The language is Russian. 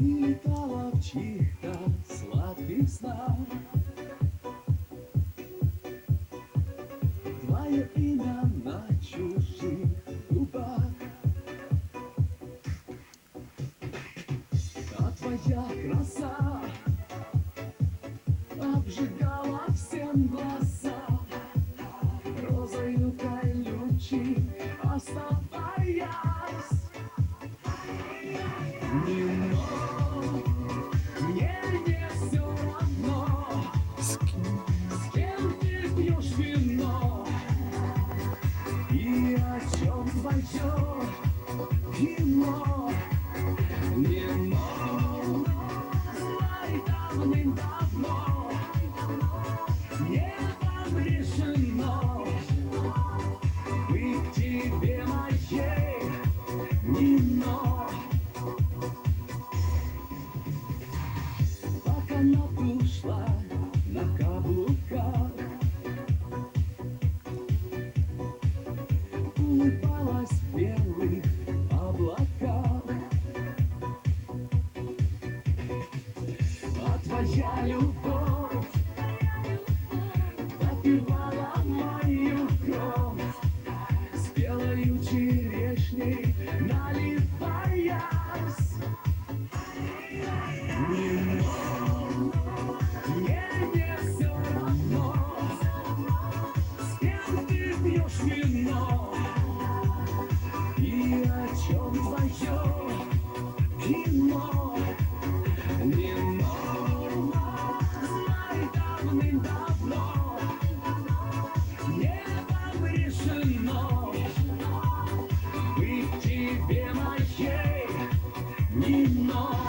летала в чьих-то сладких снах. Твое имя на чужих губах. А твоя краса обжигала всем глаза. Розою колючей оставаясь. Кино Твоя любовь быть тебе моей немного.